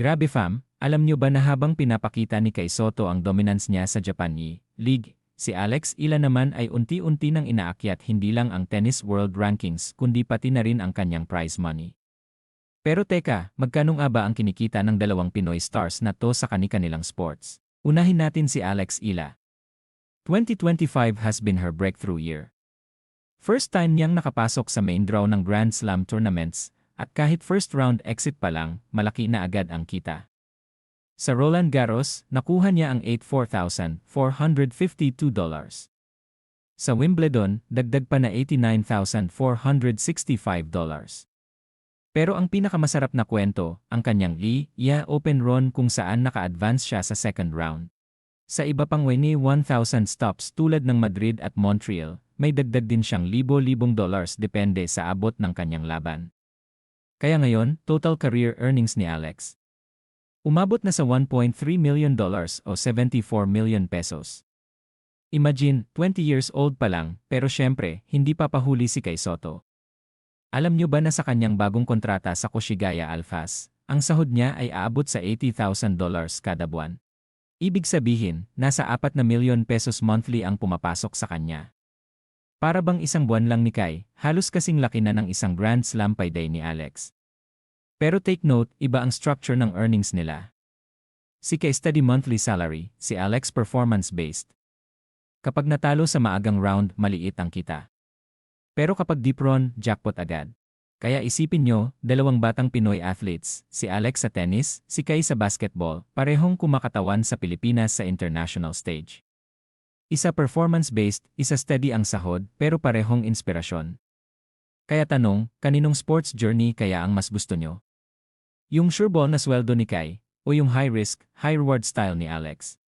Grabe fam, alam nyo ba na habang pinapakita ni Kay Soto ang dominance niya sa Japan E League, si Alex Ila naman ay unti-unti nang inaakyat hindi lang ang tennis world rankings kundi pati na rin ang kanyang prize money. Pero teka, magkano nga ba ang kinikita ng dalawang Pinoy stars na to sa kani-kanilang sports? Unahin natin si Alex Ila. 2025 has been her breakthrough year. First time niyang nakapasok sa main draw ng Grand Slam tournaments, at kahit first round exit pa lang, malaki na agad ang kita. Sa Roland Garros, nakuha niya ang $84,452. Sa Wimbledon, dagdag pa na $89,465. Pero ang pinakamasarap na kwento, ang kanyang Lee Ya Open Run kung saan naka-advance siya sa second round. Sa iba pang Winnie 1,000 stops tulad ng Madrid at Montreal, may dagdag din siyang libo-libong dollars depende sa abot ng kanyang laban. Kaya ngayon, total career earnings ni Alex. Umabot na sa 1.3 million dollars o 74 million pesos. Imagine, 20 years old pa lang, pero syempre, hindi pa pahuli si Kay Soto. Alam nyo ba na sa kanyang bagong kontrata sa Koshigaya Alphas, ang sahod niya ay aabot sa 80,000 dollars kada buwan? Ibig sabihin, nasa 4 na milyon pesos monthly ang pumapasok sa kanya. Para bang isang buwan lang ni Kai, halos kasing laki na ng isang Grand Slam payday ni Alex. Pero take note, iba ang structure ng earnings nila. Si Kai steady monthly salary, si Alex performance-based. Kapag natalo sa maagang round, maliit ang kita. Pero kapag deep run, jackpot agad. Kaya isipin nyo, dalawang batang Pinoy athletes, si Alex sa tennis, si Kai sa basketball, parehong kumakatawan sa Pilipinas sa international stage. Isa performance-based, isa steady ang sahod, pero parehong inspirasyon. Kaya tanong, kaninong sports journey kaya ang mas gusto nyo? Yung sureball na sweldo ni Kai, o yung high-risk, high-reward style ni Alex?